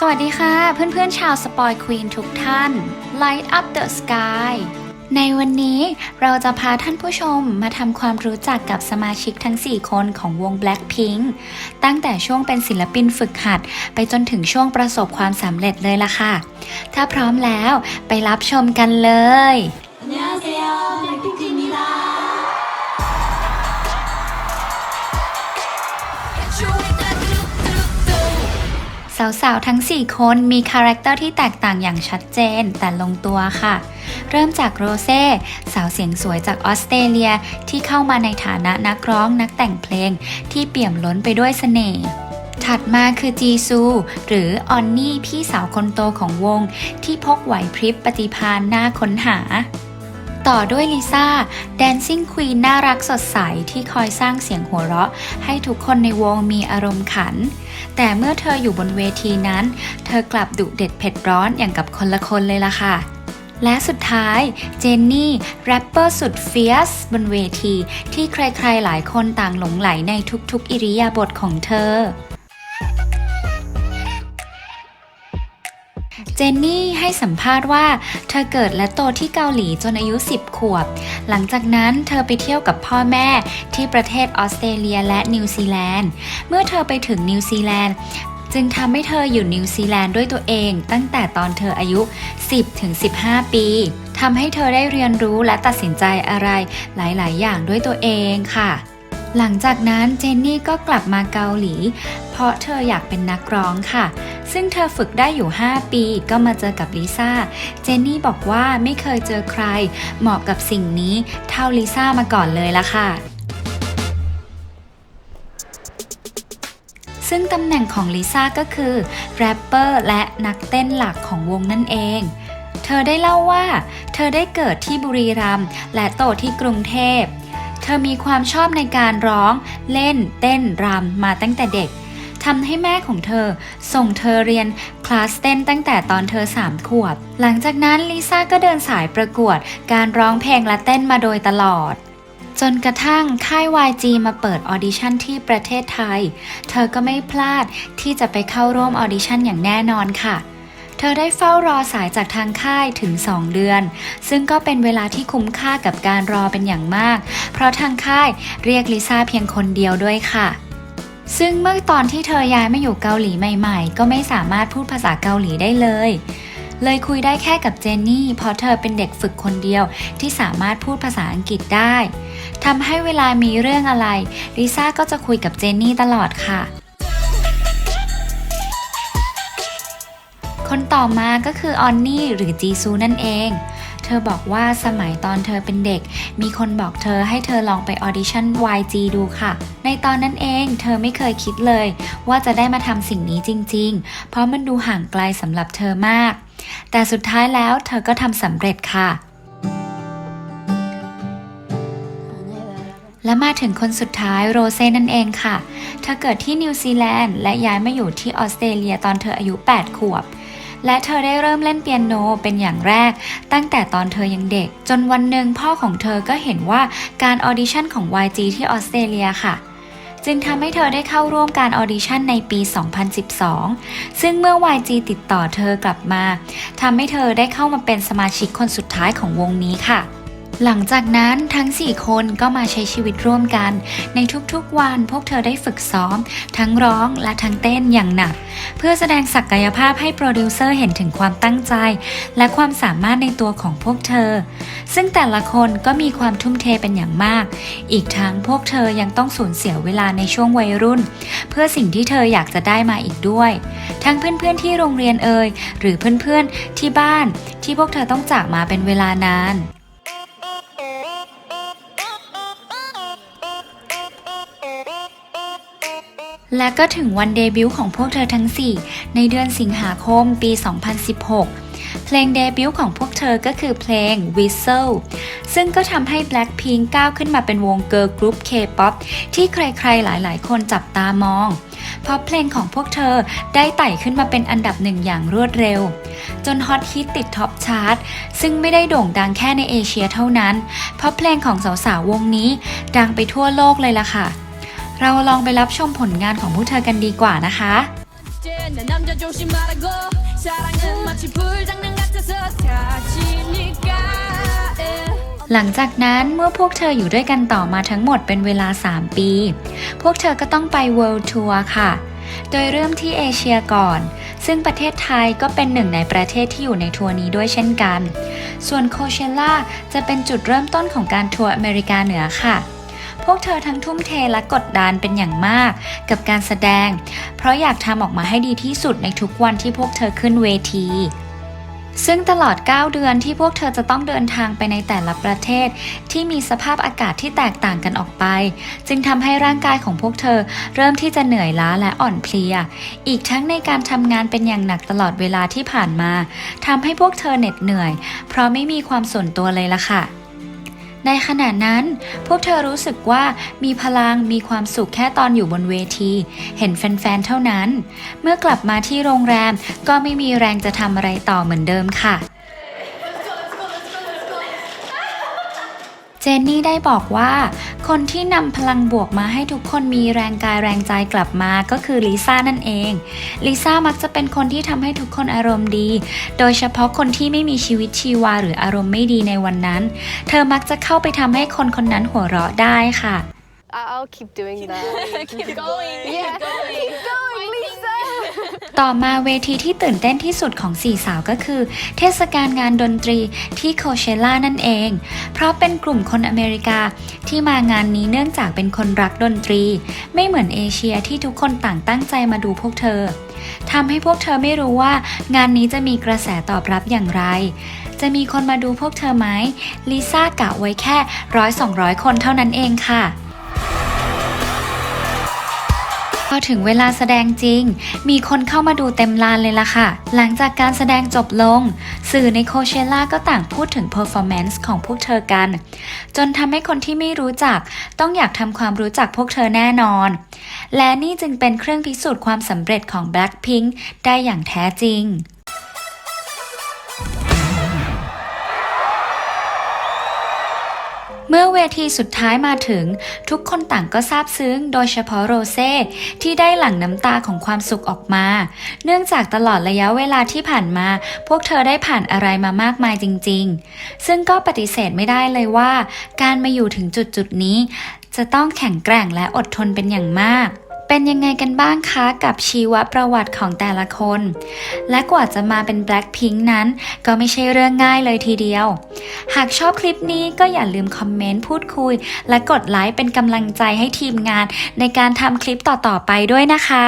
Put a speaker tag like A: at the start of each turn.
A: สวัสดีค่ะ เพื่อนๆชาวสปอยควีนทุกท่าน Light up the sky ในวันนี้เราจะพาท่านผู้ชมมาทำความรู้จักกับสมาชิกทั้ง 4 คนของวง Blackpink ตั้งแต่ช่วงเป็นศิลปินฝึกหัด ไปจนถึงช่วงประสบความสำเร็จเลยล่ะค่ะ ถ้าพร้อมแล้วไปรับชมกันเลย สาวๆ ทั้ง 4 คนมีคาแรคเตอร์ที่แตกต่างอย่างชัดเจนแต่ลงตัวค่ะ เริ่มจากโรเซ่สาวเสียงสวยจากออสเตรเลียที่เข้ามาในฐานะนักร้องนักแต่งเพลงที่เปี่ยมล้นไปด้วยเสน่ห์ถัดมาคือจีซู หรือออนนี่พี่สาวคนโตของวง ที่พกไหวพริบปฏิภาณน่าค้นหา ต่อด้วยลิซ่า Dancing Queen น่ารักสดใสที่คอยสร้างเสียงหัวเราะ ให้ทุกคนในวงมีอารมณ์ขัน แต่เมื่อเธออยู่บนเวทีนั้น เธอกลับดุเด็ดเผ็ดร้อนอย่างกับคนละคนเลยล่ะค่ะและสุดท้ายเจนนี่แรปเปอร์สุดเฟียสบนเวทีที่ใครๆหลายคนต่างหลงไหลในทุกๆ อิริยาบถของเธอ เจนนี่ให้สัมภาษณ์ว่า เธอเกิดและโตที่เกาหลีจนอายุ 10 ขวบ หลังจากนั้นเธอไปเที่ยวกับพ่อแม่ที่ประเทศออสเตรเลียและนิวซีแลนด์ เมื่อเธอไปถึงนิวซีแลนด์จึงทำให้เธออยู่นิวซีแลนด์ด้วยตัวเอง ตั้งแต่ตอนเธออายุ 10-15 ปีทำให้เธอได้เรียนรู้และตัดสินใจอะไรหลาย ๆ อย่างด้วยตัวเองค่ะ หลังจากนั้นเจนนี่ก็กลับมาเกาหลี เพราะเธออยากเป็นนักร้องค่ะ ซึ่งเธอฝึกได้อยู่ 5 ปีก็มาเจอกับลิซ่า เจนนี่บอกว่าไม่เคยเจอใคร เหมาะกับสิ่งนี้เท่าลิซ่ามาก่อนเลยละค่ะซึ่งตำแหน่งของลิซ่าก็คือแรปเปอร์และนักเต้นหลักของวงนั่นเอง เธอได้เล่าว่า เธอได้เกิดที่บุรีรัมย์และโตที่กรุงเทพ เธอมีความชอบในการร้อง เล่น เต้นรำมาตั้งแต่เด็กทำให้แม่ของเธอ ส่งเธอเรียนคลาสเต้นตั้งแต่ตอนเธอ 3 ขวบ หลังจากนั้นลิซ่าก็เดินสายประกวด การร้องเพลงและเต้นมาโดยตลอด จนกระทั่งค่าย YG มาเปิดออดิชั่นที่ประเทศไทย เธอก็ไม่พลาดที่จะไปเข้าร่วมออดิชั่นอย่างแน่นอนค่ะ เธอได้เฝ้ารอสายจากทางค่ายถึง 2 เดือน ซึ่งก็เป็นเวลาที่คุ้มค่ากับการรอเป็นอย่างมาก เพราะทางค่ายเรียกลิซ่าเพียงคนเดียวด้วยค่ะซึ่งเมื่อตอนที่เธอย้ายมาอยู่เกาหลีใหม่ๆ ก็ไม่สามารถพูดภาษาเกาหลีได้เลย เลยคุยได้แค่กับเจนนี่ เพราะเธอเป็นเด็กฝึกคนเดียวที่สามารถพูดภาษาอังกฤษได้ ทำให้เวลามีเรื่องอะไรลิซ่าก็จะคุยกับเจนนี่ตลอดค่ะ คนต่อมาก็คือออนนี่หรือจีซูนั่นเอง เธอบอกว่าสมัยตอนเธอเป็นเด็ก มีคนบอกเธอให้เธอลองไปออดิชั่น YG ดูค่ะ ในตอนนั้นเองเธอไม่เคยคิดเลย ว่าจะได้มาทำสิ่งนี้จริง ๆ เพราะมันดูห่างไกลสำหรับเธอมาก แต่สุดท้ายแล้วเธอก็ทำสำเร็จค่ะและมาถึงคนสุดท้ายโรเซ่นั่นเองค่ะ เธอเกิดที่นิวซีแลนด์และย้ายมาอยู่ที่ออสเตรเลียตอนเธออายุ 8 ขวบ และเธอได้เริ่มเล่นเปียโนเป็นอย่างแรก ตั้งแต่ตอนเธอยังเด็ก จนวันหนึ่งพ่อของเธอก็เห็นว่าการออดิชั่นของ YG ที่ออสเตรเลียค่ะจึงทำให้เธอได้เข้าร่วมการออดิชั่นในปี 2012 ซึ่งเมื่อ YG ติดต่อเธอกลับมา ทำให้เธอได้เข้ามาเป็นสมาชิกคนสุดท้ายของวงนี้ค่ะ หลังจากนั้นทั้ง 4 คนก็มาใช้ชีวิตร่วมกัน ในทุกๆวันพวกเธอได้ฝึกซ้อม ทั้งร้องและทั้งเต้นอย่างหนัก เพื่อแสดงศักยภาพให้โปรดิวเซอร์เห็นถึงความตั้งใจ และความสามารถในตัวของพวกเธอ ซึ่งแต่ละคนก็มีความทุ่มเทเป็นอย่างมาก อีกทั้งพวกเธอยังต้องสูญเสียเวลาในช่วงวัยรุ่น เพื่อสิ่งที่เธออยากจะได้มาอีกด้วย ทั้งเพื่อนๆที่โรงเรียนเอ่ยหรือเพื่อนๆที่บ้านที่พวกเธอต้องจากมาเป็นเวลานาน และก็ถึงวันเดบิวต์ของพวกเธอทั้ง 4 ในเดือนสิงหาคมปี 2016 เพลงเดบิวต์ของพวกเธอก็คือเพลง Whistle ซึ่งก็ทำให้ Blackpink ก้าวขึ้นมาเป็นวงเกิร์ลกรุ๊ป K-POP ที่ใครๆ หลายๆ คนจับตามอง เพราะเพลงของพวกเธอได้ไต่ขึ้นมาเป็นอันดับหนึ่งอย่างรวดเร็ว จนฮอตฮิตติดท็อปชาร์ตซึ่งไม่ได้โด่งดังแค่ในเอเชียเท่านั้น เพราะเพลงของสาวๆวงนี้ดังไปทั่วโลกเลยล่ะค่ะ เราลองไปรับชมผลงานของพวกเธอกันดีกว่านะคะ หลังจากนั้นเมื่อพวกเธออยู่ด้วยกันต่อมาทั้งหมดเป็นเวลา 3 ปี พวกเธอก็ต้องไป World Tour ค่ะ โดยเริ่มที่เอเชียก่อน ซึ่งประเทศไทยก็เป็นหนึ่งในประเทศที่อยู่ในทัวร์นี้ด้วยเช่นกัน ส่วนโคเชล่าจะเป็นจุดเริ่มต้นของการทัวร์อเมริกาเหนือค่ะ พวกเธอทั้งทุ่มเทและกดดันเป็นอย่างมาก กับการแสดง เพราะอยากทำออกมาให้ดีที่สุดในทุกวันที่พวกเธอขึ้นเวที ซึ่งตลอด 9 เดือนที่พวกเธอจะต้องเดินทางไปในแต่ละประเทศ ที่มีสภาพอากาศที่แตกต่างกันออกไป จึงทำให้ร่างกายของพวกเธอเริ่มที่จะเหนื่อยล้าและอ่อนเพลีย อีกทั้งในการทำงานเป็นอย่างหนักตลอดเวลาที่ผ่านมาทำให้พวกเธอเหน็ดเหนื่อย เพราะไม่มีความส่วนตัวเลยล่ะค่ะ ในขณะนั้น พวกเธอรู้สึกว่ามีพลังมีความสุขแค่ตอนอยู่บนเวที เห็นแฟนๆ เท่านั้น เมื่อกลับมาที่โรงแรมก็ไม่มีแรงจะทำอะไรต่อเหมือนเดิมค่ะ เจนนี่ได้บอกว่า คนที่นำพลังบวกมาให้ทุกคนมีแรงกายแรงใจกลับมาก็คือลิซ่านั่นเอง ลิซ่ามักจะเป็นคนที่ทำให้ทุกคนอารมณ์ดี โดยเฉพาะคนที่ไม่มีชีวิตชีวาหรืออารมณ์ไม่ดีในวันนั้น เธอมักจะเข้าไปทำให้คนคนนั้นหัวเราะได้ค่ะ
B: I- I'll keep doing that.
C: keep going
B: Yeah.
C: keep going
B: Keep going, Lisa.
A: ต่อมาเวทีที่ตื่นเต้นที่สุดของสี่สาวก็คือ เทศกาลงานดนตรีที่โคเชล่านั่นเอง เพราะเป็นกลุ่มคนอเมริกาที่มางานนี้เนื่องจากเป็นคนรักดนตรี ไม่เหมือนเอเชียที่ทุกคนต่างตั้งใจมาดูพวกเธอทำให้พวกเธอไม่รู้ว่างานนี้จะมีกระแสตอบรับอย่างไร จะมีคนมาดูพวกเธอไหมลิซ่ากะไว้แค่ร้อยสองร้อยคนเท่านั้นเองค่ะ พอถึงเวลาแสดงจริง มีคนเข้ามาดูเต็มลานเลยล่ะค่ะ หลังจากการแสดงจบลง สื่อในโคเชล่าก็ต่างพูดถึงเพอร์ฟอร์แมนซ์ของพวกเธอกัน จนทำให้คนที่ไม่รู้จัก ต้องอยากทำความรู้จักพวกเธอแน่นอน และนี่จึงเป็นเครื่องพิสูจน์ความสำเร็จของ Blackpink ได้อย่างแท้จริง เมื่อเวทีสุดท้ายมาถึง ทุกคนต่างก็ซาบซึ้ง โดยเฉพาะโรเซ่ที่ได้หลั่งน้ำตาของความสุขออกมา เนื่องจากตลอดระยะเวลาที่ผ่านมา พวกเธอได้ผ่านอะไรมามากมายจริง ๆ ซึ่งก็ปฏิเสธไม่ได้เลยว่า การมาอยู่ถึงจุดจุดๆนี้ จะต้องแข็งแกร่งและอดทนเป็นอย่างมาก เป็นยังไงกันบ้างคะกับชีวประวัติของแต่ละคน และกว่าจะมาเป็น Blackpink นั้น ก็ไม่ใช่เรื่องง่ายเลยทีเดียว หากชอบคลิปนี้ก็อย่าลืมคอมเมนต์พูดคุย และกดไลค์เป็นกำลังใจให้ทีมงานในการทำคลิปต่อๆไปด้วยนะคะ